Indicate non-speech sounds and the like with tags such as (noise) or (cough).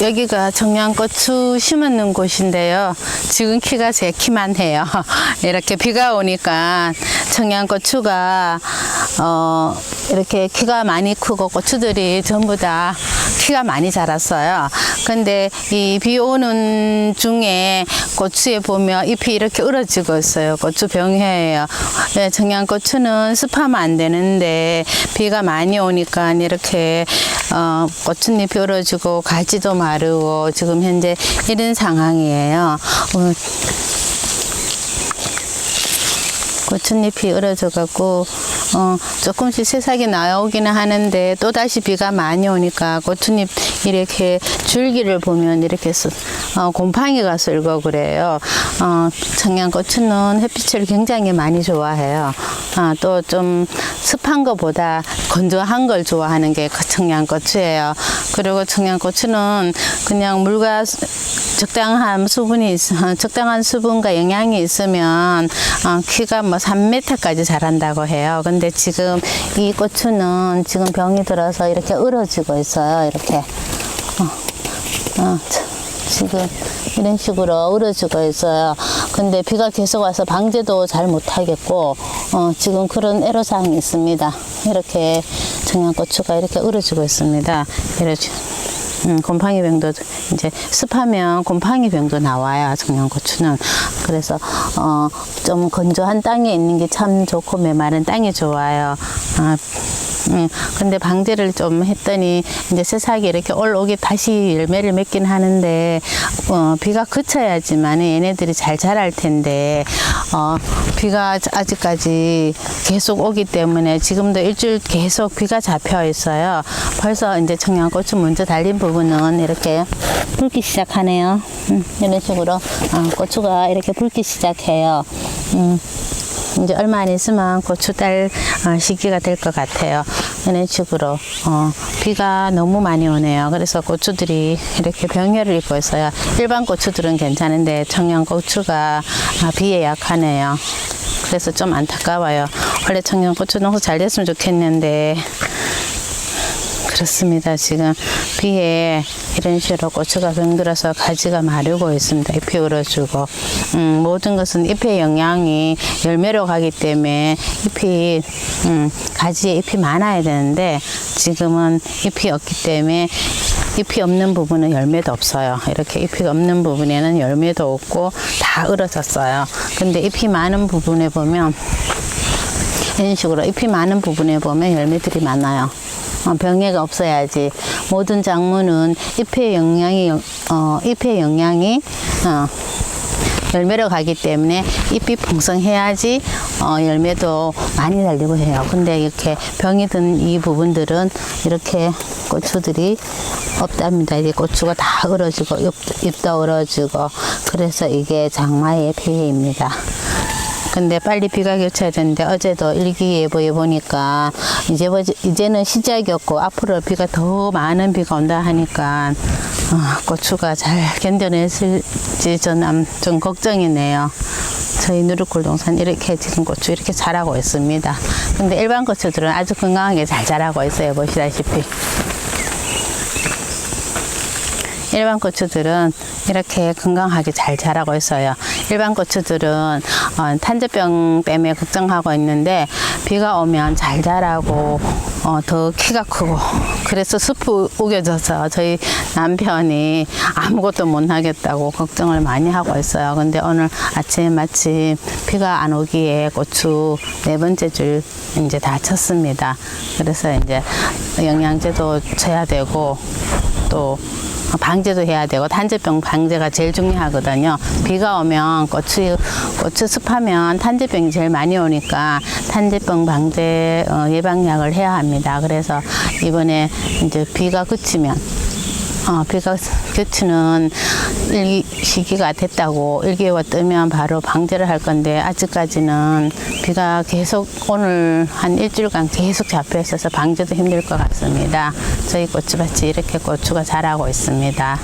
여기가 청양고추 심는 곳인데요. 지금 키가 제 키만 해요. (laughs) 이렇게 비가 오니까 청양고추가 어 이렇게 키가 많이 크고 고추들이 전부 다 키가 많이 자랐어요. 근데 이 비 오는 중에 고추에 보면 잎이 이렇게 으러지고 있어요. 고추 병해예요. 네, 청양고추는 습하면 안 되는데 비가 많이 오니까 이렇게 어, 고추잎이 으러지고 가지도 마르고 지금 현재 이런 상황이에요. 어, 고추잎이 으러져 갖고 어, 조금씩 새싹이 나오기는 하는데 또 다시 비가 많이 오니까 고추잎 이렇게 줄기를 보면 이렇게 쓰- 어, 곰팡이가 쓸고 그래요. 어, 청양고추는 햇빛을 굉장히 많이 좋아해요. 아, 또좀 습한 것보다 건조한 걸 좋아하는 게그 청양고추예요. 그리고 청양고추는 그냥 물과 수- 적당한 수분이 있, 어, (laughs) 적당한 수분과 영양이 있으면 어, 키가 뭐 3m까지 자란다고 해요. 근데 지금 이 고추는 지금 병이 들어서 이렇게 으러지고 있어요. 이렇게. 어, 자, 지금 이런 식으로 으러지고 있어요. 근데 비가 계속 와서 방제도 잘 못하겠고, 어, 지금 그런 애로사항이 있습니다. 이렇게 청양고추가 이렇게 으러지고 있습니다. 이렇게. 음, 곰팡이 병도 이제 습하면 곰팡이 병도 나와요 청양고추는. 그래서 어, 좀 건조한 땅에 있는 게 참 좋고 메마른 땅이 좋아요. 아, 음, 근데 방제를 좀 했더니 이제 새싹이 이렇게 올오게 다시 열매를 맺긴 하는데 어, 비가 그쳐야지만 얘네들이 잘 자랄 텐데 어, 비가 아직까지 계속 오기 때문에 지금도 일주일 계속 비가 잡혀 있어요. 벌써 이제 청양고추 먼저 달린 부분은 이렇게 붉기 시작하네요. 음, 이런 식으로 어, 고추가 이렇게 붉기 시작해요. 음, 이제 얼마 안 있으면 고추 딸 어, 시기가 될 것 같아요. 이런 식으로 어, 비가 너무 많이 오네요. 그래서 고추들이 이렇게 병해를 입고 있어요. 일반 고추들은 괜찮은데 청양고추가 아, 비에 약하네요. 그래서 좀 안타까워요. 원래 청양고추 농사 잘 됐으면 좋겠는데 그렇습니다. 지금 비에 이런 식으로 고추가 병들어서 가지가 마르고 있습니다. 잎이 울어주고 음, 모든 것은 잎의 영향이 열매로 가기 때문에 잎이 음, 가지에 잎이 많아야 되는데 지금은 잎이 없기 때문에 잎이 없는 부분은 열매도 없어요. 이렇게 잎이 없는 부분에는 열매도 없고 다 으러졌어요. 근데 잎이 많은 부분에 보면 이런 식으로 잎이 많은 부분에 보면 열매들이 많아요. 어, 병해가 없어야지. 모든 작물은 잎의 영양이 어, 잎의 영양이 어, 열매로 가기 때문에 잎이 풍성해야지 어, 열매도 많이 달리고 해요. 근데 이렇게 병이 든 이 부분들은 이렇게 고추들이 없답니다. 이제 고추가 다 으러지고 잎, 잎도 으러지고 그래서 이게 장마의 피해입니다. 근데 빨리 비가 겹쳐야 되는데 어제도 일기예보에 보니까 이제 뭐- 이제는 시작이었고 앞으로 비가 더 많은 비가 온다 하니까 어, 고추가 잘 견뎌냈을지 저는 좀 걱정이네요. 저희 누르골 동산 이렇게 지금 고추 이렇게 자라고 있습니다. 근데 일반 고추들은 아주 건강하게 잘 자라고 있어요. 보시다시피. 일반 고추들은 이렇게 건강하게 잘 자라고 있어요. 일반 고추들은 어, 탄저병 때문에 걱정하고 있는데 비가 오면 잘 자라고 어, 더 키가 크고 그래서 숲이 우겨져서 저희 남편이 아무것도 못 하겠다고 걱정을 많이 하고 있어요. 근데 오늘 아침에 마침 비가 안 오기에 고추 네 번째 줄 이제 다 쳤습니다. 그래서 이제 영양제도 쳐야 되고 또 방제도 해야 되고 탄저병 방제가 제일 중요하거든요. 비가 오면 고추 고추 습하면 탄저병이 제일 많이 오니까 탄저병 방제 어, 예방약을 해야 합니다. 그래서 이번에 이제 비가 그치면 어, 비가 그치는 일 시기가 됐다고 일기가 뜨면 바로 방제를 할 건데 아직까지는 비가 계속 오늘 한 일주일간 계속 잡혀 있어서 방제도 힘들 것 같습니다. 저희 고추밭이 이렇게 고추가 자라고 있습니다.